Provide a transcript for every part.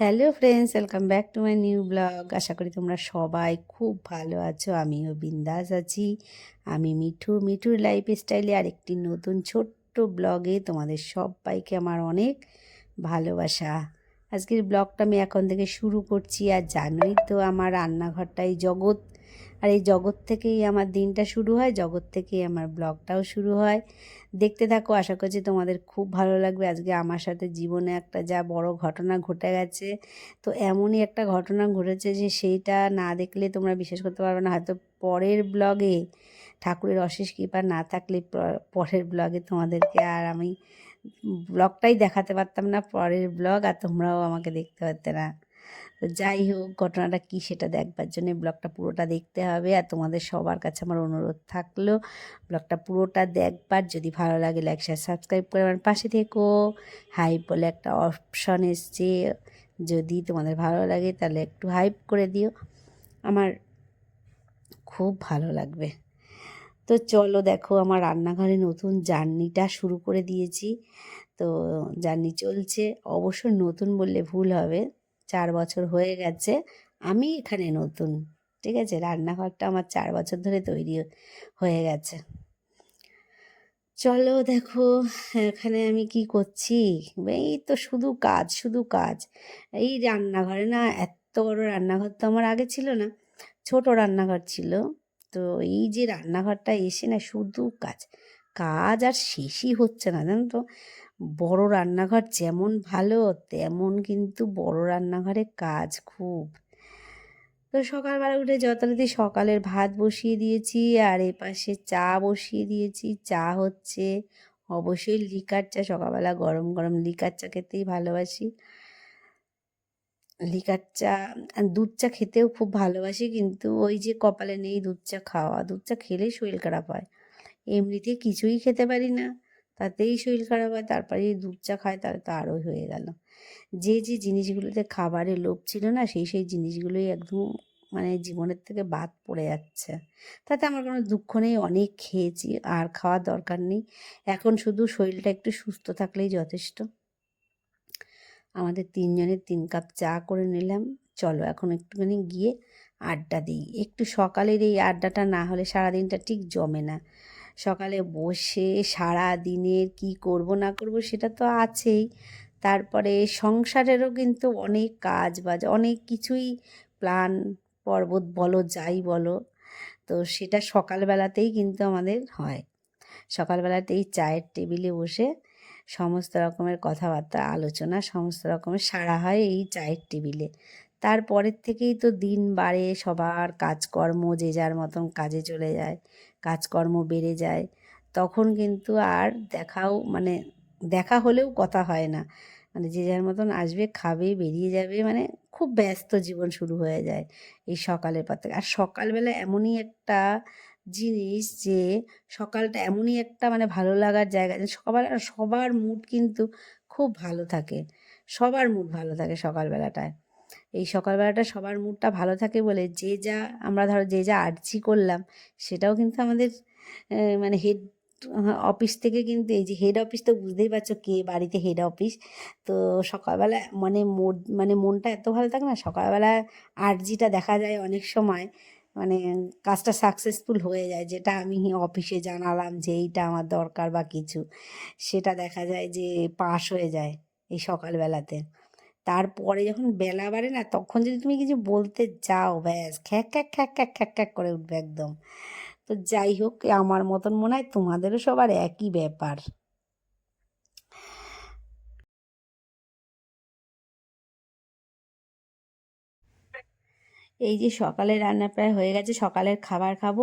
Hello friends welcome back to my new blog আশা করি তোমরা সবাই খুব ভালো আছো, আমিও বিন্দাস আছি। আমি মিঠু, মিঠুর লাইফ স্টাইলে আরেকটি নতুন ছোট্ট ব্লগে তোমাদের সবাইকে আমার অনেক ভালোবাসা। আজকের ব্লগটা আমি এখন থেকে শুরু করছি, আর জানোই তো আমার রান্নাঘরটাই জগৎ। আর এই জগৎ থেকেই আমার দিনটা শুরু হয়, জগৎ থেকেই আমার ব্লগটাও শুরু হয়। দেখতে থাকো, আশা করছি তোমাদের খুব ভালো লাগবে। আজকে আমার সাথে জীবনে একটা যা বড় ঘটনা ঘটে গেছে। তো এমনই একটা ঘটনা ঘটেছে যে সেইটা না দেখলে তোমরা বিশ্বাস করতে পারবে না। হয়তো পরের ব্লগে ঠাকুরের অশেষ কৃপা না থাকলে পরের ব্লগে তোমাদেরকে আর আমি ব্লগটাই দেখাতে পারতাম না, পরের ব্লগ আর তোমরাও আমাকে দেখতে পারতে না। তো যাই হোক, ঘটনাটা কী সেটা দেখবার জন্য ব্লগটা পুরোটা দেখতে হবে আর তোমাদের সবার কাছে আমার অনুরোধ থাকল, ব্লগটা পুরোটা দেখবার। যদি ভালো লাগে লাইক শেয়ার সাবস্ক্রাইব করে আমার পাশে থেকো। হাইপ বলে একটা অপশন এসছে। যদি তোমাদের ভালো লাগে তাহলে একটু হাইপ করে দিও। আমার খুব ভালো লাগবে। তো চলো দেখো আমার রান্নাঘরে নতুন জার্নিটা শুরু করে দিয়েছি। তো জার্নি চলছে। অবশ্য নতুন বললে ভুল হবে। চার বছর হয়ে গেছে। আমি এখানে নতুন, ঠিক আছে? রান্নাঘরটা আমার চার বছর ধরে তৈরি হয়ে গেছে। চলো দেখো, এখানে আমি কি করছি? এই তো শুধু কাজ শুধু কাজ। এই রান্নাঘরে না, এত বড় রান্নাঘর তো আমার আগে ছিল না। ছোট রান্নাঘর ছিল। তো এই যে রান্নাঘরটা এসে না শুধু কাজ কাজ আর শেষই হচ্ছে না, জানো তো? বড় রান্নাঘর যেমন ভালো, তেমন কিন্তু বড় রান্নাঘরে কাজ খুব। তো সকালবেলা উঠে যথারীতি সকালের ভাত বসিয়ে দিয়েছি আর এপাশে চা বসিয়ে দিয়েছি। চা হচ্ছে অবশ্যই লিকার চা, সকালবেলা গরম গরম লিকার চা খেতেই ভালোবাসি। লিকার চা দুধ চা খেতেও খুব ভালোবাসি, কিন্তু ওই যে কপালে নেই দুধ চা খাওয়া। দুধ চা খেলেই শরীর খারাপ হয়। এমনিতে কিছুই খেতে পারি না, তাতেই শরীর খারাপ হয়, তারপরে যদি দুধ চা খায় তাহলে তো আরও হয়ে গেল। যে যে জিনিসগুলোতে খাবারের লোভ ছিল না, সেই সেই জিনিসগুলোই একদম মানে জীবনের থেকে বাদ পড়ে যাচ্ছে। তাতে আমার কোনো দুঃখ নেই, অনেক খেয়েছি, আর খাওয়ার দরকার নেই। এখন শুধু শরীরটা একটু সুস্থ থাকলেই যথেষ্ট। আমাদের তিনজনের তিন কাপ চা করে নিলাম। চলো এখন একটুখানি গিয়ে আড্ডা দিই। একটু সকালের এই আড্ডাটা না হলে সারাদিনটা ঠিক জমে না। সকালে বসে সারা দিনের কি করব না করব সেটা তো আছেই। তারপরে সংসারেরও কিন্তু অনেক কাজ বাজ, অনেক কিছুই প্ল্যান, পর্বত বলো, যাই বলো, তো সেটা সকালবেলাতেই কিন্তু আমাদের হয়। সকালবেলাতেই চায়ের টেবিলে বসে সমস্ত রকমের কথাবার্তা, আলোচনা, সমস্ত রকমের সারা হয় এই চায়ের টেবিলে। তারপরের থেকেই তো দিন বাড়ে, সবার কাজকর্ম যে যার মতন কাজে চলে যায়, কাজকর্ম বেড়ে যায়, তখন কিন্তু আর দেখাও মানে দেখা হলেও কথা হয় না। মানে যে যার মতন আসবে, খাবে, বেরিয়ে যাবে মানে খুব ব্যস্ত জীবন শুরু হয়ে যায় এই সকালের পর থেকে। আর সকালবেলা এমনই একটা জিনিস যে সকালটা এমনই একটা মানে ভালো লাগার জায়গা সকাল, সবার মুড কিন্তু খুব ভালো থাকে। সবার মুড ভালো থাকে সকালবেলাটায়। এই সকালবেলাটা সবার মুডটা ভালো থাকে বলে যে যা আমরা ধরো যে যা আর্জি করলাম, সেটাও কিন্তু আমাদের মানে হেড অফিস থেকে কিন্তু এই যে হেড অফিস তো বুঝতেই পারছ কে বাড়িতে হেড অফিস তো সকালবেলা মানে মোড মানে মনটা এত ভালো থাকে না, সকালবেলা আর্জিটা দেখা যায় অনেক সময়। মানে কাজটা সাকসেসফুল হয়ে যায়। যেটা আমি অফিসে জানালাম যে এইটা আমার দরকার বা কিছু। সেটা দেখা যায় যে পাশ হয়ে যায় এই সকালবেলাতে। তারপরে যখন বেলা বাড়ে না, তখন যদি তুমি কিছু বলতে যাও, ব্যাস, খ্যাক খ্যাক খ্যাক খ্যাক খ্যাক খ্যাক করে উঠবে একদম। তো যাই হোক, আমার মতন মনে হয় তোমাদেরও সবার একই ব্যাপার। এই যে সকালে রান্না প্রায় হয়ে গেছে, সকালের খাবার খাব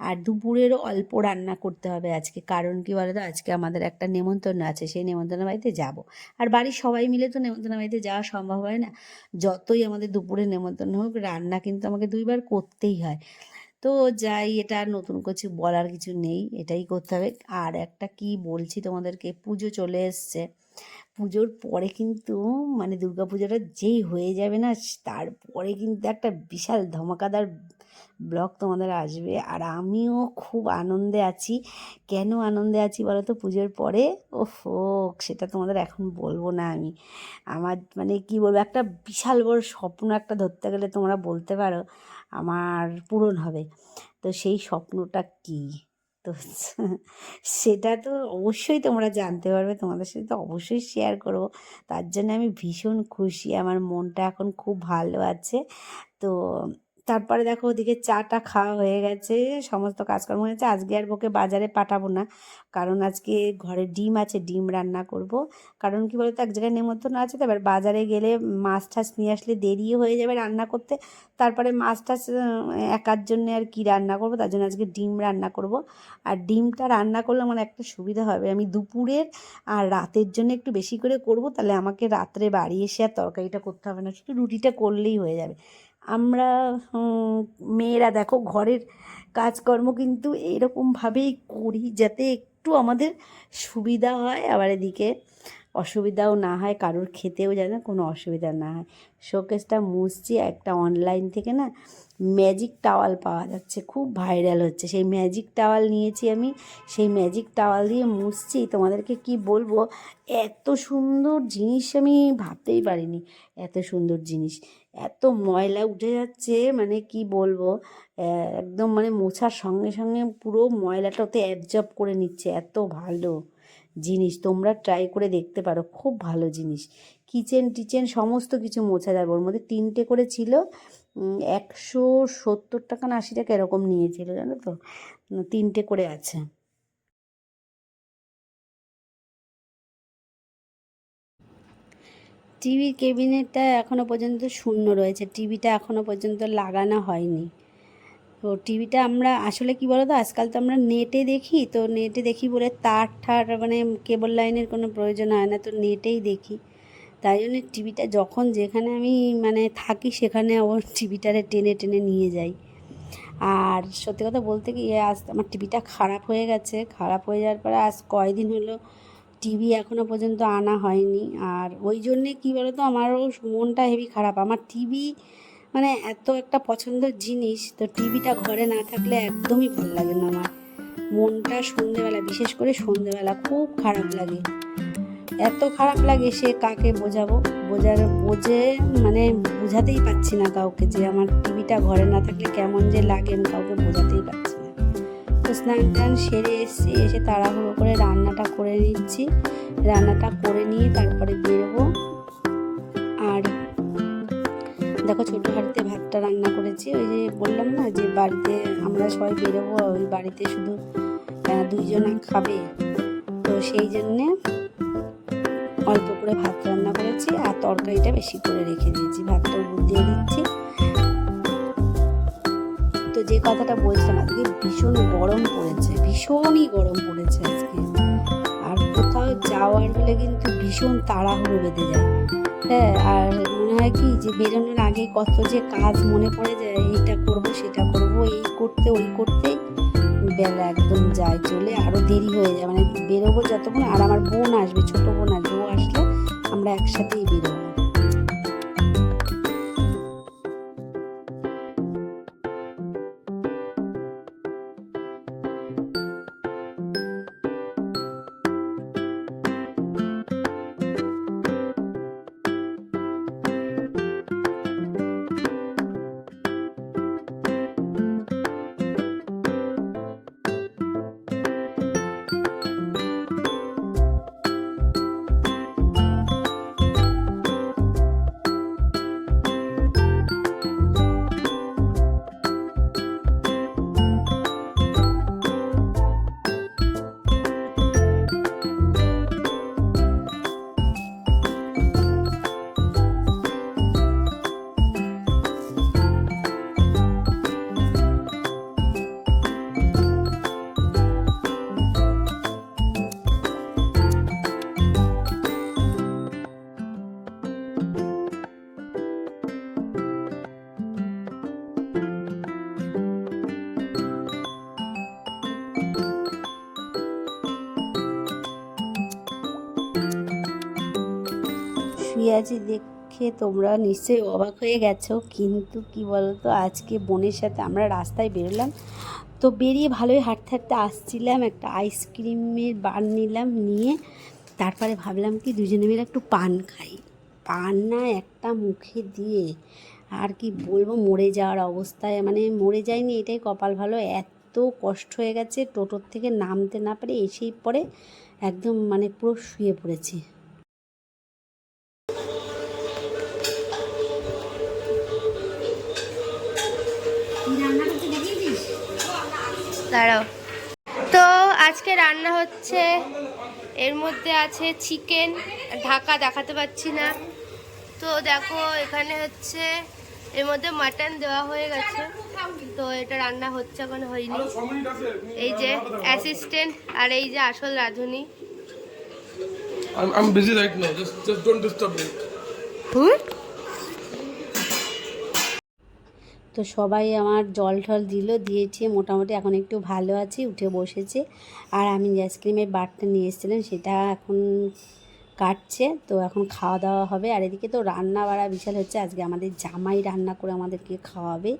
আর দুপুরেরও অল্প রান্না করতে হবে আজকে। কারণ কি বলো তো আজকে আমাদের একটা নেমন্তন্ন আছে, সেই নেমন্তন্ন বাড়িতে যাব। আর বাড়ির সবাই মিলে তো নেমন্তন্ন বাড়িতে যাওয়া সম্ভব হয় না। যতই আমাদের দুপুরে নেমন্তন্ন হোক, রান্না কিন্তু আমাকে দুইবার করতেই হয়। তো যাই, এটা নতুন কিছু বলার কিছু নেই, এটাই করতে হবে। আর একটা কি বলছি তোমাদেরকে, পুজো চলে এসছে। পুজোর পরে কিন্তু মানে দুর্গা পুজোটা যেই হয়ে যাবে না তারপরে কিন্তু একটা বিশাল ধমাকাদার ব্লগ তোমাদের আসবে। আর আমিও খুব আনন্দে আছি। কেন আনন্দে আছি বলো তো? পুজোর পরে? ও হোক সেটা তোমাদের এখন বলব না আমি। আমার মানে কি বলব, একটা বিশাল বড় স্বপ্ন একটা ধরতে গেলে তোমরা বলতে পারো, আমার পূরণ হবে। তো সেই স্বপ্নটা কী? তো সেটা তো অবশ্যই তোমরা জানতে পারবে, তোমাদের সাথে তো অবশ্যই শেয়ার করব। তার জন্য আমি ভীষণ খুশি, আমার মনটা এখন খুব ভালো আছে। তো তারপরে দেখো ওদিকে চাটা খাওয়া হয়ে গেছে, সমস্ত কাজকর্ম হয়েছে আজকে আর ওকে বাজারে পাঠাবো না, কারণ আজকে ঘরে ডিম আছে, ডিম রান্না করব। কারণ কি বলতো, এক জায়গায় নেমন্তন্ন আছে তো এবার বাজারে গেলে মাছ টাছ নিয়ে আসলে দেরিও হয়ে যাবে রান্না করতে। তারপরে মাছ টাছ একার জন্য আর কি রান্না করব, তার জন্য আজকে ডিম রান্না করব। আর ডিমটা রান্না করলে আমার একটা সুবিধা হবে, আমি দুপুরের আর রাতের জন্য একটু বেশি করে করব, তাহলে আমাকে রাত্রে বাড়ি এসে আর তরকারিটা করতে হবে না, শুধু রুটিটা করলেই হয়ে যাবে। আমরা মেয়েরা দেখো ঘরের কাজকর্ম কিন্তু এরকমভাবেই করি যাতে একটু আমাদের সুবিধা হয়। আবার এদিকে অসুবিধাও না হয়, কারোর খেতেও যেন কোনো অসুবিধা না হয়। শোকেসটা মুছছি, একটা অনলাইন থেকে না ম্যাজিক টাওয়াল পাওয়া যাচ্ছে, খুব ভাইরাল হচ্ছে। সেই ম্যাজিক টাওয়াল নিয়েছি আমি, সেই ম্যাজিক টাওয়াল দিয়ে মুছছি। তোমাদেরকে কি বলব, এত সুন্দর জিনিস আমি ভাবতেই পারিনি, এত সুন্দর জিনিস। এত ময়লা উঠে যাচ্ছে মানে কি বলব? একদম মানে মোছার সঙ্গে সঙ্গে পুরো ময়লাটা ওতে অ্যাবজর্ব করে নিচ্ছে, এত ভালো জিনিস। তোমরা ট্রাই করে দেখতে পারো, খুব ভালো জিনিস। কিচেন টিচেন সমস্ত কিছু মোছা যাবে। ওর মধ্যে তিনটে করে ছিল একশো সত্তর টাকা না আশি টাকা এরকম নিয়েছিল, জানো তো? তিনটে করে আছে। টিভির কেবিনেটটা এখনও পর্যন্ত শূন্য রয়েছে। টিভিটা এখনও পর্যন্ত লাগানো হয়নি। তো টিভিটা আমরা আসলে কি বলো তো আজকাল তো আমরা নেটে দেখি, তো নেটে দেখি বলে তার ঠার মানে কেবল লাইনের কোনো প্রয়োজন হয় না, তো নেটেই দেখি। তাই জন্য টিভিটা যখন যেখানে আমি মানে থাকি সেখানে ওর টিভিটারে টেনে টেনে নিয়ে যাই। আর সত্যি কথা বলতে কি, আজ আমার টিভিটা খারাপ হয়ে গেছে। খারাপ হয়ে যাওয়ার পরে আজ কয়দিন হলো টিভি এখনও পর্যন্ত আনা হয়নি। আর ওই জন্যে কী বলতো, আমারও মনটা হেভি খারাপ। আমার টিভি মানে এত একটা পছন্দের জিনিস, তো টিভিটা ঘরে না থাকলে একদমই ভালো লাগে না আমার। মনটা সন্ধেবেলা, বিশেষ করে সন্ধেবেলা, খুব খারাপ লাগে। এত খারাপ লাগে সে কাকে বোঝাবো? বোঝার, বোঝে মানে বোঝাতেই পাচ্ছি না কাউকে যে আমার টিভিটা ঘরে না থাকলে কেমন যে লাগে, আমি কাউকে বোঝাতেই পারছি না। তো স্নান টান সেরে এসে এসে তাড়াহুড়ো করে রান্নাটা করে নিচ্ছি। রান্নাটা করে নিয়ে তারপরে বেরোবো। আর দেখো ছোটো হাঁড়িতে ভাতটা রান্না করেছি। ওই যে বললাম না যে বাড়িতে আমরা সবাই বেরোবো, ওই বাড়িতে শুধু দুইজন খাবে। তো সেই জন্যে অল্প করে ভাত রান্না করেছি আর তরকারিটা বেশি করে রেখে দিয়েছি। ভাতটা দিয়ে দিচ্ছি। যে কথাটা বলছিলাম, আজকে ভীষণ গরম পড়েছে, ভীষণই গরম পড়েছে আজকে। আর কোথাও যাওয়ার হলে কিন্তু ভীষণ তাড়াহুড়ো বেঁধে যায়। হ্যাঁ আর মনে হয় কি যে বেরোনোর আগে কত যে কাজ মনে পড়ে যায়, এইটা করব, সেটা করব, এই করতে, ওই করতেই বেলা একদম যায়, চলে আরও দেরি হয়ে যায়। মানে বেরোবো যতক্ষণ, আর আমার বোন আসবে, ছোটো বোন আসবে, ও আসলে আমরা একসাথেই বেরোবো। আছি, দেখে তোমরা নিশ্চয়ই অবাক হয়ে গেছো। কিন্তু কি বলতো, আজকে বোনের সাথে আমরা রাস্তায় বেরোলাম। তো বেরিয়ে ভালোই হাঁটতে হাঁটতে আসছিলাম, একটা আইসক্রিমের বার নিলাম, নিয়ে তারপরে ভাবলাম কি দুজনে মিলে একটু পান খাই। পান না, একটা মুখে দিয়ে। আর কি বলব, মরে যাওয়ার অবস্থায় মানে মরে যায়নি, এটাই কপাল ভালো। এত কষ্ট হয়ে গেছে, টোটোর থেকে নামতে না পারে এসেই পরে একদম মানে পুরো শুয়ে পড়েছি। দাঁড়াও। তো আজকে রান্না হচ্ছে এর মধ্যে আছে চিকেন ঢাকা দেখাতে পাচ্ছি না। তো দেখো এখানে হচ্ছে এর মধ্যে মাটন দেওয়া হয়ে গেছে। তো এটা রান্না হচ্ছে এখন হয়নি। এই যে অ্যাসিস্ট্যান্ট আর এই যে আসল রাঁধুনি। I'm, I'm busy right now. Just just don't disturb me. তো সবাই আমার জল টল দিল, দিয়েছে। মোটামুটি এখন একটু ভালো আছি, উঠে বসেছে। আর আমি আইসক্রিমের বারটা নিয়ে এসেছিলাম, সেটা এখন কাটছে। তো এখন খাওয়া দাওয়া হবে। আর এদিকে তো রান্না বাড়া বিশাল হচ্ছে। আজকে আমাদের জামাই রান্না করে আমাদেরকে খাওয়াবে।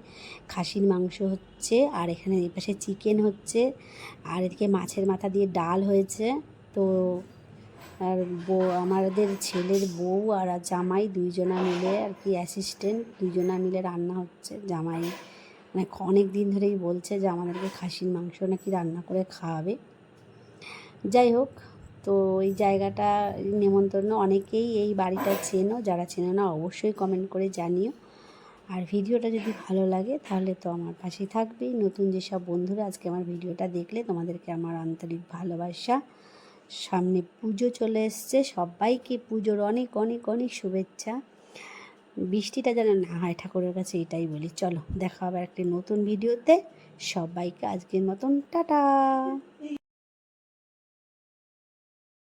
খাসির মাংস হচ্ছে, আর এখানে এপাশে চিকেন হচ্ছে। আর এদিকে মাছের মাথা দিয়ে ডাল হয়েছে। তো আর বউ, আমাদের ছেলের বউ আর জামাই দুইজনা মিলে আর কি অ্যাসিস্ট্যান্ট দুইজনা মিলে রান্না হচ্ছে। জামাই মানে অনেক দিন ধরেই বলছে যে আমাদেরকে খাসির মাংস নাকি রান্না করে খাওয়াবে। যাই হোক, তো এই জায়গাটা নেমন্তন্ন অনেকেই এই বাড়িটা চেনো, যারা চেনো না অবশ্যই কমেন্ট করে জানিও। আর ভিডিওটা যদি ভালো লাগে তাহলে তো আমার পাশে থাকবেই। নতুন যেসব বন্ধুরা আজকে আমার ভিডিওটা দেখলে তোমাদেরকে আমার আন্তরিক ভালোবাসা। সামনে পুজো চলে এসছে। সবাইকে পুজোর অনেক অনেক অনেক শুভেচ্ছা। বৃষ্টিটা যেন না হয় ঠাকুরের কাছে, এটাই বলি। চলো, দেখা হবে একটি নতুন ভিডিওতে। সবাইকে আজকের মতন, টাটা!